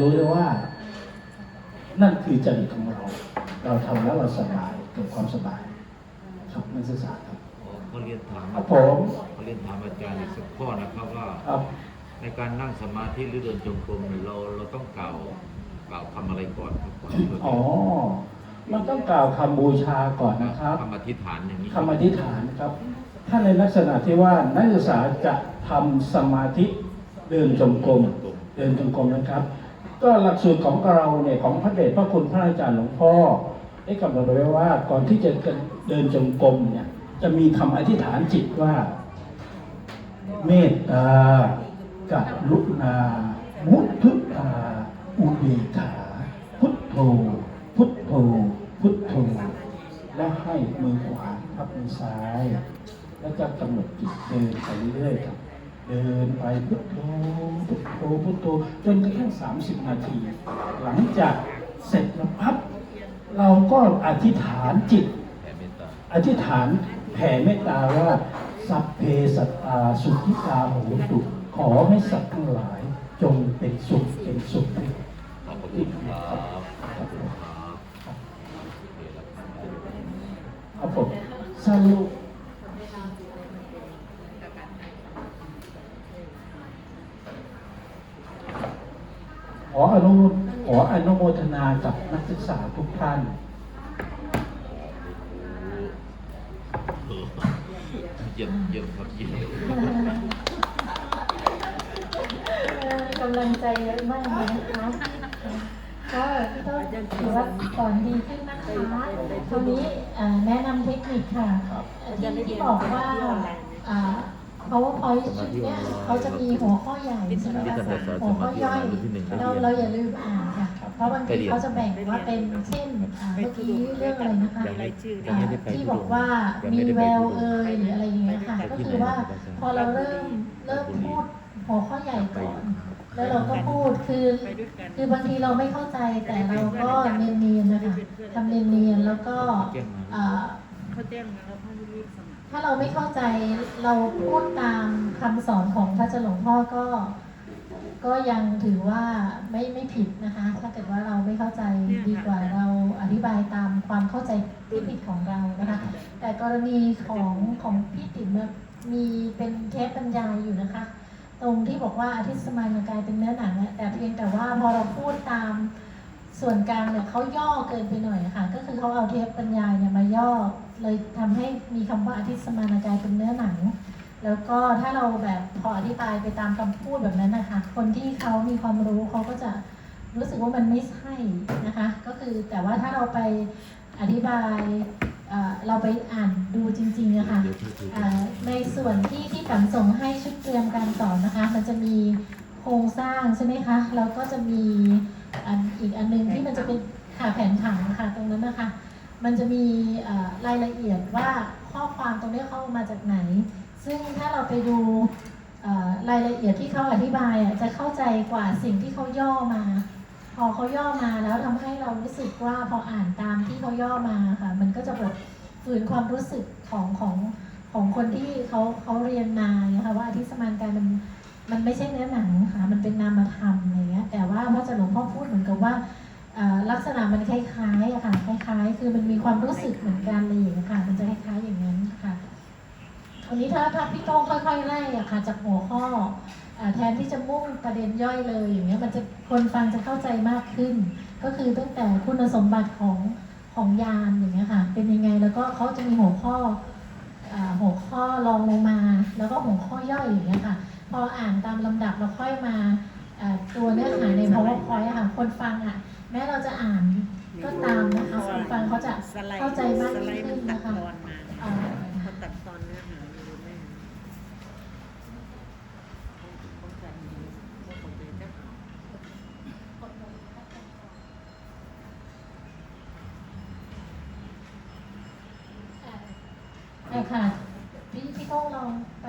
รู้เลยว่า นั่นคือจริตของเรา เราทำแล้วเราสบายเกิดความสบายครับนักศึกษาครับเขาเรียนถามครับผมเขาเรียนถามอาจารย์อีกสักข้อนะครับว่าครับในการนั่งสมาธิหรือเดินจงกรมเนี่ยเราเราต้องกล่าวกล่าวคำอะไรก่อนครับก่อนที่เราจะอ๋อมันต้องกล่าวคำบูชาก่อนนะครับคำอธิษฐานอย่างนี้คำอธิษฐานนะครับ ถ้าในลักษณะที่ว่านักศึกษาจะทำสมาธิเดินจงกรมเดินจงกรมนะครับ ก็หลักสูตรของเราเนี่ยของพระเดชพระคุณพระอาจารย์หลวงพ่อได้กำหนดไว้ว่าก่อนที่จะเดินจงกรมเนี่ยจะมีคำอธิษฐานจิตว่า เมตตากรุณา มุทุตาอุเบกขาพุทโธ พุทโธ พุทโธ และให้มือขวาทับมือซ้าย แล้วก็กำหนดจิตเดินไปเรื่อยครับ เดินไปพุทโธพุทโธพุทโธจนกระทั่ง30 นาที หลังจากเสร็จแล้วพับเราก็อธิษฐานจิตแผ่เมตตาอธิษฐานแผ่เมตตาว่า สัพเพสัตตาสุขิตาโหตุขอให้สัตว์ทั้งหลายจงเป็นสุขเป็นสุขขอบพระคุณครับขอบคุณครับโอเคแล้วครับครับผมสรุปขออ นุขออนุโมทนากับนักศึกษาทุกท่าน เยี่ยมเยี่ยมครับเยี่ยมกำลังใจเยอะมากเลยนะคะก็พี่ต้นถือว่าสอนดีขึ้นนะคะตรงนี้แนะนำเทคนิคค่ะที่บอกว่า powerpoint ชุดเนี้ยเขาจะมีหัวข้อใหญ่ใช่ไหมคะหัวข้อย่อยเราเราอย่าลืมอ่านค่ะเพราะบางทีเขาจะแบ่งว่าเป็นเช่นอ่าเมื่อกี้เรื่องอะไรนะคะยังไม่ชื่ออ่าที่บอกว่ามีแววเอ่ยหรืออะไรอย่างเงี้ยค่ะก็คือว่าพอเราเริ่มเริ่มพูดหัวข้อใหญ่ก่อนแล้วเราก็พูดคือคือบางทีเราไม่เข้าใจแต่เราก็เนียนๆนะคะทำเนียนๆแล้วก็อ่าเขาแจ้งมาแล้วพ่อรีบสมัคร ถ้าเราไม่เข้าใจเราพูดตามคำสอนของพระเจ้าหลวงพ่อก็ ก็ยังถือว่าไม่ไม่ผิดนะคะ ถ้าเกิดว่าเราไม่เข้าใจดีกว่าเราอธิบายตามความเข้าใจที่ผิดของเรานะคะ แต่กรณีของของพี่ติ๋มเนี่ยมีเป็นเทปบรรยายอยู่นะคะ ตรงที่บอกว่าอาทิตย์สมานกายเป็นเนื้อหนังอะแต่เพียงแต่ว่าพอเราพูดตาม ส่วนกลางเนี่ยเขาย่อเกินไปหน่อยค่ะ ก็คือเขาเอาเทปบรรยายเนี่ยมาย่อ เลยทำให้มีคำว่าอาทิตย์สมานกายเป็นเนื้อหนัง แล้วก็ถ้าเราแบบพออธิบายไปตามคำพูดแบบนั้นนะคะ คนที่เขามีความรู้เขาก็จะรู้สึกว่ามันไม่ใช่นะคะ ก็คือแต่ว่าถ้าเราไปอธิบายเราไปอ่านดูจริงๆอะคะในส่วนที่ที่ปันส่งให้ชุดเตรียมการสอนนะคะ มันจะมีโครงสร้างใช่ไหมคะ แล้วก็จะมี อันอีกอันหนึงที่มันจะเป็นค่ะแผนผังค่ะตรงนั้นนะคะ มันจะมีรายละเอียดว่าข้อความตรงนี้เข้ามาจากไหน ซึ่งถ้าเราไปดูรายละเอียดที่เขาอธิบายอะจะเข้าใจกว่าสิ่งที่เขาย่อมา พอเขาย่อมาแล้วทำให้เรารู้สึกว่าพออ่านตามที่เขาย่อมาค่ะ มันก็จะแบบฝืนความรู้สึกของของของคนที่เขาเขาเรียนมาค่ะว่าอธิสมานกายมัน มันไม่ใช่เนื้อหนังค่ะ มันเป็นนามธรรมอะไรเงี้ย แต่ว่าพระอาจารย์หลวงพ่อพูดเหมือนกับว่าลักษณะมันคล้ายๆอะค่ะ คล้ายๆ คือมันมีความรู้สึกเหมือนกันเลยอย่างเงี้ยค่ะ มันจะคล้ายๆอย่างนั้นค่ะทีนี้ถ้าถ้าพี่โต้งค่อยๆไล่อะค่ะ จากหัวข้อแทนที่จะมุ่งประเด็นย่อยเลย อย่างเงี้ยมันจะคนฟังจะเข้าใจมากขึ้น ก็คือตั้งแต่คุณสมบัติของของยานอย่างเงี้ยค่ะ เป็นยังไงแล้วก็เขาจะมีหัวข้อหัวข้อรองลงมา แล้วก็หัวข้อย่อยอย่างเงี้ยค่ะ พออ่านตามลำดับเราค่อยมาอ่าตัวเนื้อหาใน powerpoint อะค่ะ คนฟังอะแม้เราจะอ่านก็ตามนะคะคนฟังเขาจะสไลด์เข้าใจมากสไลขึ้ด์นมันตัดนะคะตอนมาอ่าเขาตัดตอนเนื้อหามาดูแม่เข้าใจดีเข้าใจจ้ะใช่ค่ะพี่พี่โต้งลอง ไป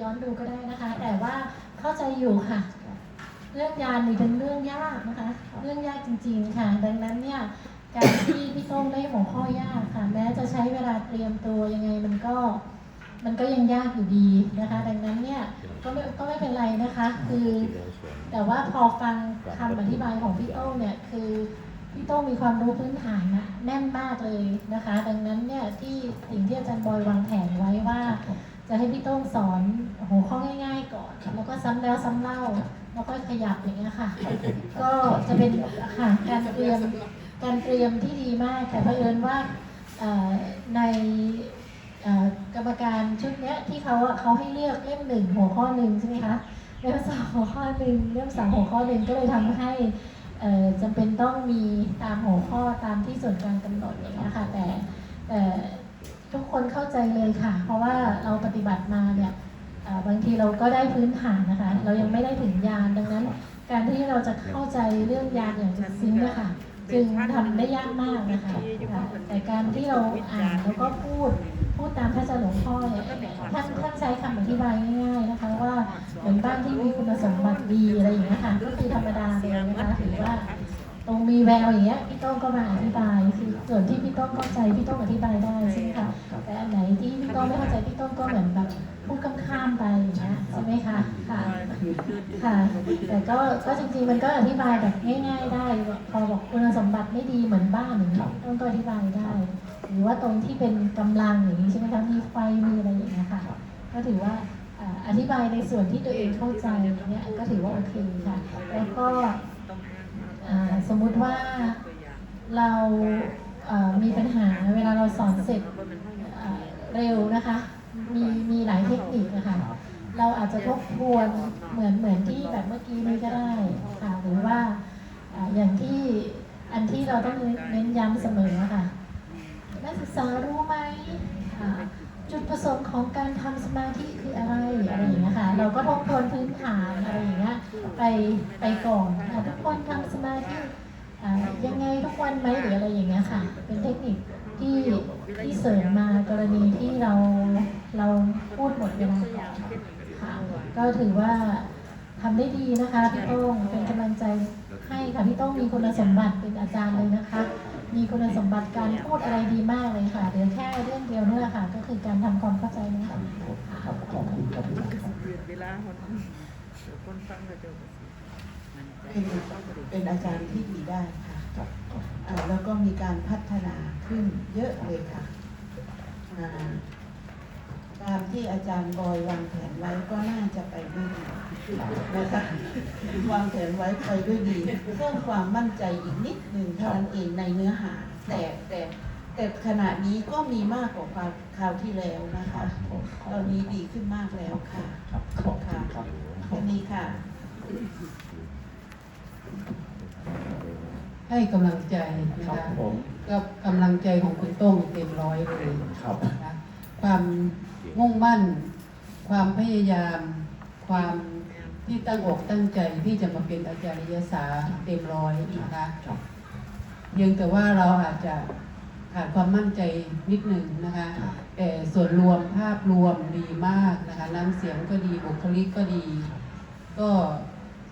ย้อนดูก็ได้นะคะ แต่ว่าเข้าใจอยู่ค่ะ เรื่องยานนี่เป็นเรื่องยากนะคะ เรื่องยากจริง ๆ ค่ะ ดังนั้นเนี่ยการที่พี่โต้งได้หัวข้อยากค่ะ แม้จะใช้เวลาเตรียมตัวยังไงมันก็มันก็ยังยากอยู่ดีนะคะ ดังนั้นเนี่ยก็ไม่ก็ไม่เป็นไรนะคะ คือ แต่ว่าพอฟังคำอธิบายของพี่โต้งเนี่ยคือพี่โต้งมีความรู้พื้นฐานนะแน่นมากเลยนะคะ ดังนั้นเนี่ยที่สิ่งที่อาจารย์บอยวางแผนไว้ว่า จะให้พี่โต้งสอนหัวข้อง่าย ๆ ก่อน แล้วก็ซ้ำแล้วซ้ำเล่า แล้วก็ขยับอย่างเงี้ยค่ะ ก็จะเป็นค่ะการเตรียมการเตรียมที่ดีมากแต่เผอิญว่าในกรรมการชุดเนี้ยที่เขาเขาให้เลือกเล่มหนึ่งหัวข้อหนึ่งใช่ไหมคะเล่มสองหัวข้อหนึ่งเล่มสามหัวข้อหนึ่งก็เลยทำให้เอ่อจำเป็นต้องมีตามหัวข้อตามที่ส่วนกลางกำหนดอย่างเงี้ยค่ะแต่แต่ ทุกคนเข้าใจเลยค่ะ เพราะว่าเราปฏิบัติมาเนี่ยบางทีเราก็ได้พื้นฐานนะคะ เรายังไม่ได้ถึงยานดังนั้น การที่เราจะเข้าใจเรื่องยานอย่างซึ้งเนี่ยค่ะจึงทำได้ยากมากนะคะ แต่การที่เราอ่านแล้วก็พูดพูดตามพระอาจารย์หลวงพ่อเนี่ยท่านท่านใช้คำอธิบายง่าย ๆนะคะ ว่าเหมือนบ้านที่มีคุณสมบัติดีอะไรอย่างเงี้ค่ะก็คือธรรมดาเลยนะคะถือว่า ตรงมีแววอย่างเงี้ยพี่ต้งก็มาอธิบายคือส่วนที่พี่ต้งเข้าใจพี่ต้งอธิบายได้ใช่ไหมคะแต่อันไหนที่พี่ต้งไม่เข้าใจพี่ต้งก็เหมือนแบบพูดข้ามๆไปอย่างเงี้ยใช่ไหมคะค่ะค่ะ แต่ก็ก็จริงๆมันก็อธิบายแบบง่ายๆ ได้ พอบอกคุณสมบัติไม่ดีเหมือนบ้านอย่างเงี้ยต้นก็อธิบายได้ หรือว่าตรงที่เป็นกำลังอย่างนี้ใช่ไหมคะมีไฟมีอะไรอย่างเงี้ยค่ะก็ถือว่าอธิบายในส่วนที่ตัวเองเข้าใจอย่างเงี้ยก็ถือว่าโอเคค่ะ แล้วก็ สมมุติว่าเรามีปัญหาเวลาเราสอนเสร็จเร็วนะคะ มีมีหลายเทคนิคนะคะ เราอาจจะทบทวนเหมือนเหมือนที่แบบเมื่อกี้นี้ก็ได้ค่ะหรือว่าอย่างที่อันที่เราต้องเน้นย้ำเสมอค่ะนักศึกษารู้ไหมอ่า จุดประสงค์ของการทำสมาธิคืออะไรอะไรอย่างเงี้ยค่ะเราก็ทบทวนพื้นฐานอะไรอย่างเงี้ยไปไปก่อนอะทุกคนทำสมาธิอ่ายังไงทุกวันไหมหรืออะไรอย่างเงี้ยค่ะ เป็นเทคนิคที่ที่เสริมมากรณีที่เราเราพูดหมดเวลาก่อนค่ะก็ถือว่าทำได้ดีนะคะพี่โต้งเป็นกำลังใจให้ค่ะพี่โต้งมีคุณสมบัติเป็นอาจารย์เลยนะคะ มีคุณสมบัติการพูดอะไรดีมากเลยค่ะเดี๋ยวแค่เรื่องเดียวนี่แหละค่ะ ก็คือการทำความเข้าใจนะคะครับขอบคุณครับมันก็สิเปลี่ยนเวลาคนเดี๋ยวคนฟังก็จะมันใจเป็นเป็นอาจารย์ที่ดีได้ค่ะแล้วก็มีการพัฒนาขึ้นเยอะเลยค่ะ ตามที่อาจารย์บอยวางแผนไว้ก็น่าจะไปด้วยดีนะคะวางแผนไว้ไปด้วยดีเพิ่มความมั่นใจอีกนิดหนึ่งเท่านั้นเองในเนื้อหา แต่แต่แต่ขณะนี้ก็มีมากกว่าคราวคราวที่แล้วนะคะ ตอนนี้ดีขึ้นมากแล้วค่ะครับขอบคุณครับแค่นี้ค่ะ ให้กำลังใจนะครัคะบผมก็กำลังใจของคุณโต้งเต็มร้อยเลยครับนะคะความ มุ่งมั่น ความพยายาม ความที่ตั้งอกตั้งใจที่จะมาเป็นอาจารย์ยศาเต็มร้อยนะคะครับเพียงแต่ว่าเราอาจจะขาดความมั่นใจนิดหนึ่งนะคะครับแต่ส่วนรวมภาพรวมดีมากนะคะน้ำเสียงก็ดีบุคลิกก็ดี ก็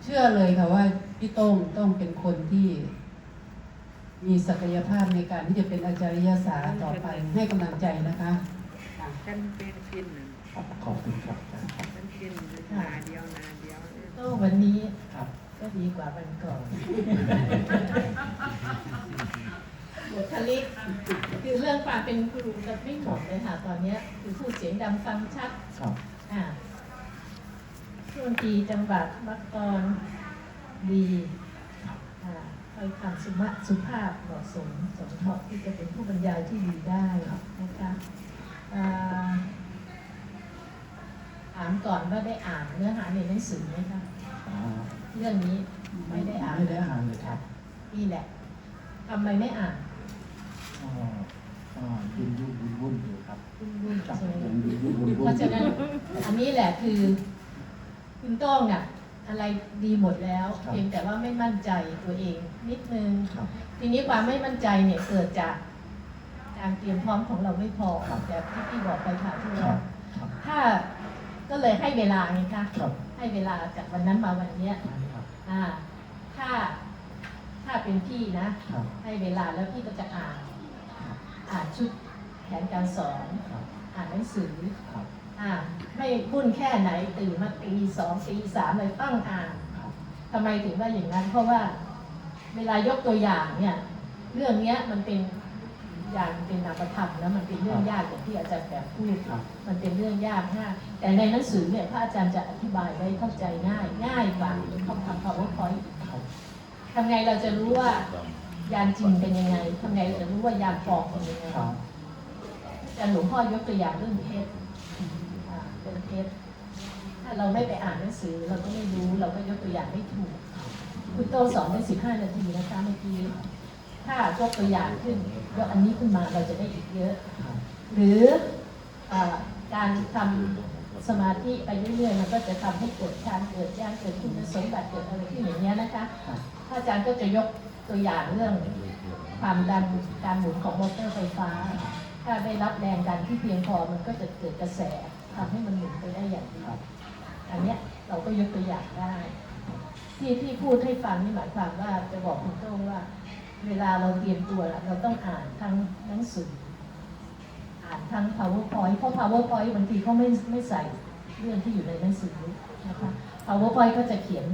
เชื่อเลยค่ะว่าพี่โต้งต้องเป็นคนที่ มีศักยภาพในการที่จะเป็นอาจารยศาสตร์ต่อไปให้กำลังใจนะคะ กันเป็นกินน่ะครับขอบคุณครับอาจารย์ครับกันกินนาเดียวนาเดียวก็วันนี้ครับก็ดีกว่าวันก่อนบุคลิกคือเรื่องความเป็นครูจะไม่หมดเลยค่ะตอนเนี้ยคือพูดเสียงดังฟังชัดครับอ่าช่วงตีจังหวัดมักกรดีอ่าให้คำสุภาพสุภาพเหมาะสมสมเหมาะที่จะเป็นผู้บรรยายที่ดีได้นะคะอ่า ถามก่อนว่าได้อ่านเนื้อหาในหนังสือไหมคะอ่าเรื่องนี้ไม่ได้อ่านไม่ได้อ่านเลยครับนี่แหละทำไมไม่อ่านอ่าอ่ายุ่นยุ่นวุ่นวุ่นอยู่ครับวุ่นๆครับใช่ไหมยังยุ่นยุ่นวุ่นวุ่นเพราะฉะนั้นอันนี้แหละคือ คุณโต้องอะอะไรดีหมดแล้วเพียงแต่ว่าไม่มั่นใจตัวเองนิดนึงครับทีนี้ความไม่มั่นใจเนี่ยเกิดจาก การเตรียมพร้อมของเราไม่พอครับแบบที่พี่บอกไปค่ะที่ครัว่าบครับถ้าก็เลยให้เวลาไงคะครับให้เวลาจากวันนั้นมาวันเนี้ยครับอ่า ถ้าถ้าเป็นพี่นะครับให้เวลาแล้วพี่ก็จะอ่านอ่านชุดแผนการสอนครับอ่านหนังสือครับอ่าไม่พุ่นแค่ไหนตื่นมาตีสองตีสามเลยตั้งอ่านครับทำไมถึงว่าอย่างนั้น เพราะว่าเวลายกตัวอย่างเนี่ย เรื่องเนี้ยมันเป็นอ ย่างเป็นนามธรรมแล้วมันเป็นเรื่องยากอย่างที่อาจารย์แบบพูดครับมันเป็นเรื่องยากมากแต่ในหนังสือเนี่ยพระอาจารย์จะอธิบายไว้เข้าใจง่าย ง่ายกว่าเขาทำ powerpoint ครับทำไงเราจะรู้ว่ายานจริงเป็นยังไงทำไงเราจะรู้ว่ายานปลอมเป็นยังไงครับอาจารย์หลวงพ่อยกตัวอย่างเรื่องเพชรอ่าเป็นเพชรถ้าเราไม่ไปอ่านหนังสือ เราก็ไม่รู้เราก็ยกตัวอย่างไม่ถูกคุณโตสอนได้สิบห้านาทีนะคะเมื่อกี้ ถ้ายกตัวอย่างขึ้นยกอันนี้ขึ้นมาเราจะได้อีกเยอะครับหรืออาการทำสมาธิไปเรื่อยๆมันก็จะทำให้เกิดการเกิดญาณเกิดคุณสมบัติเกิดอะไรที่อย่างเงี้ยนะคะครับถ้าอาจารย์ก็จะยกตัวอย่างเรื่องความดันการหมุนของมอเตอร์ไฟฟ้า ถ้าได้รับแรงดันที่เพียงพอมันก็จะเกิดกระแสทำให้มันหมุนไปได้อย่างดีครับอันเนี้ยเราก็ยกตัวอย่างได้ ที่ที่พูดให้ฟังนี่หมายความว่าจะบอกคุณโต้งว่า เวลาเราเตรียมตัวเราต้องอ่านทั้งหนังสือ อ่านทั้ง powerpoint เพราะ powerpoint บางทีเขาไม่ไม่ใส่เรื่องที่อยู่ในหนังสือนะคะ powerpoint ก็จะเขียน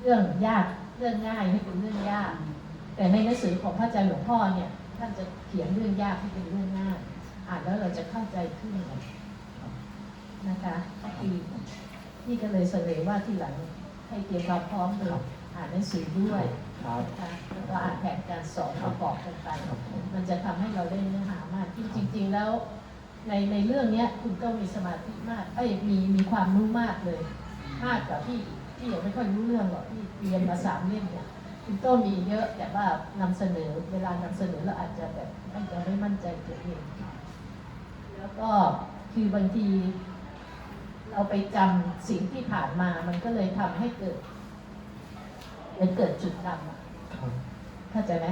เรื่องยากเรื่องง่ายให้เป็นเรื่องยาก แต่ในหนังสือของพระอาจารย์หลวงพ่อเนี่ยท่านจะเขียนเรื่องยากให้เป็นเรื่องง่ายอ่านแล้วเราจะเข้าใจขึ้นนะคะก็คือนี่ก็เลยเสนอว่าที่หลังให้เตรียมความพร้อมเลยอ่านหนังสือด้วย ครับนะคะแล้วก็อ่านแผนการสอนประกอบกันไป มันจะทำให้เราได้เนื้อหามากจริง ๆ แล้วในในเรื่องเนี้ยคุณต้มีสมาธิมาก เอ้ยมีมีความรู้มากเลย มากกว่าที่ที่ยังไม่ค่อยรู้เรื่องหรอกที่เรียนมาสามเล่มเนี่ยคุณต้มีเยอะแต่ว่านำเสนอเวลานำเสนอเราอาจจะแบบไม่จะไม่มั่นใจตัวเองแล้วก็คือบางที เราไปจำสิ่งที่ผ่านมามันก็เลยทำให้เกิด เลยเกิดจุดดำอะครับเข้าใจไหม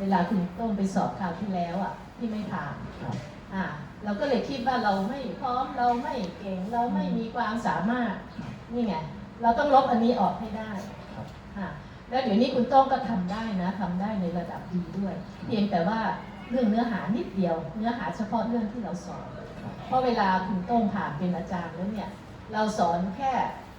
เวลาคุณต้องไปสอบคราวที่แล้วอะที่ไม่ผ่านครับอ่าเราก็เลยคิดว่าเราไม่พร้อมเราไม่เก่งเราไม่มีความสามารถนี่ไงเราต้องลบอันนี้ออกให้ได้ครับอ่าแล้วเดี๋ยวนี้คุณโต้งก็ทำได้นะทำได้ในระดับดีด้วย เพียงแต่ว่าเรื่องเนื้อหานิดเดียว เนื้อหาเฉพาะเรื่องที่เราสอนครับเพราะเวลาคุณโต้งผ่านเป็นอาจารย์แล้วเนี่ย เราสอนแค่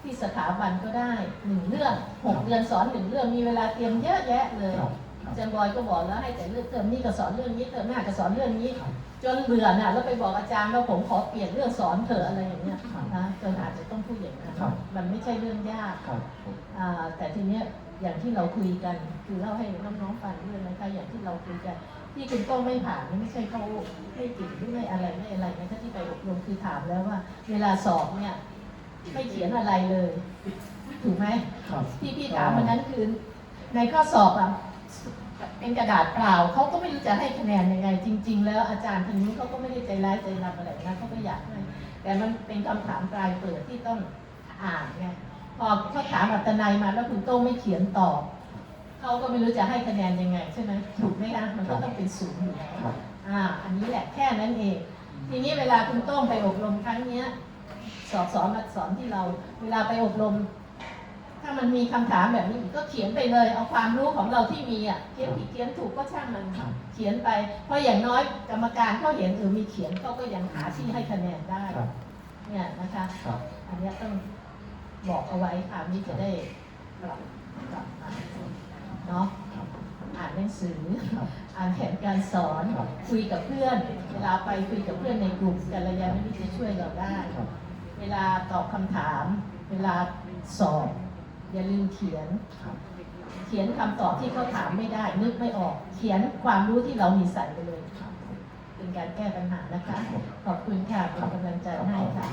ที่สถาบันก็ได้หนึ่งเรื่องหกเดือนสอนหนึ่งเรื่องมีเวลาเตรียมเยอะแยะเลยครับครัอาบจารย์บอยก็บอกแล้วให้แต่เรื่องเติมนี่ก็สอนเรื่องนี้เติมหน้าก็สอนเรื่องนี้ครับจนเบื่อน่ะแล้วไปบอกอาจารย์ว่าผมขอเปลี่ยนเรื่องสอนเถอะอะไรอย่างเงี้ยครับนะจนอาจจะต้องพูดอย่างนั้นครับมันไม่ใช่เรื่องยากครับอ่าแต่ทีเนี้ยอย่างที่เราคุยกัน คือเล่าให้น้องๆฟังด้วยนะคะอย่างที่เราคุยกันที่คุณต้องไม่ผ่านนี่ไม่ใช่เขาไม่เก่งหรือไม่อะไรไม่อะไรนะคะที่ไปอบรมคือถามแล้วว่า เวลาสอบเนี่ย ไม่เขียนอะไรเลย ถูกไหมครับที่พี่ถามวันนั้นคือในข้อสอบอะเป็นกระดาษเปล่าเขาก็ไม่รู้จะให้คะแนนยังไง จริง ๆ แล้วอาจารย์คนนี้เขาก็ไม่ได้ใจร้ายใจดำอะไรนะเขาก็อยากให้แต่มันเป็นคำถามปลายเปิดที่ต้องอ่านไงพอเขาถามอัตนัยมาแล้วคุณโต้งไม่เขียนตอบเขาก็ไม่รู้จะให้คะแนนยังไงใช่ไหมถูกไหมคะมันก็ต้องเป็นศูนย์อยู่แล้วครับอ่า อันนี้แหละแค่นั้นเอง ทีนี้เวลาคุณโต้งไปอบรมครั้งเนี้ย สอบสอนมาสอนที่เราเวลาไปอบรม ถ้ามันมีคำถามแบบนี้ก็เขียนไปเลย เอาความรู้ของเราที่มีอะเขียนผิดเขียนถูกก็ช่างมันครับเขียนไป เพราะอย่างน้อยกรรมการเขาเห็นเออมีเขียนเขาก็ยังหาที่ให้คะแนนได้ครับเนี่ยนะคะครับอันเนี้ยต้องบอกเอาไว้ค่ะนี่จะได้ปรับปรับมาเนาะครับอ่านหนังสือครับอ่านแผนการสอนครับคุยกับเพื่อน เวลาไปคุยกับเพื่อนในกลุ่มกัลยาณมิตรจะช่วยเราได้ครับ เวลาตอบคำถาม เวลาสอบอย่าลืมเขียนครับเขียนคำตอบที่เขาถามไม่ได้ นึกไม่ออก เขียนความรู้ที่เรามีใส่ไปเลยครับเป็นการแก้ปัญหานะคะ ขอบคุณค่ะเป็นกำลังใจให้ค่ะ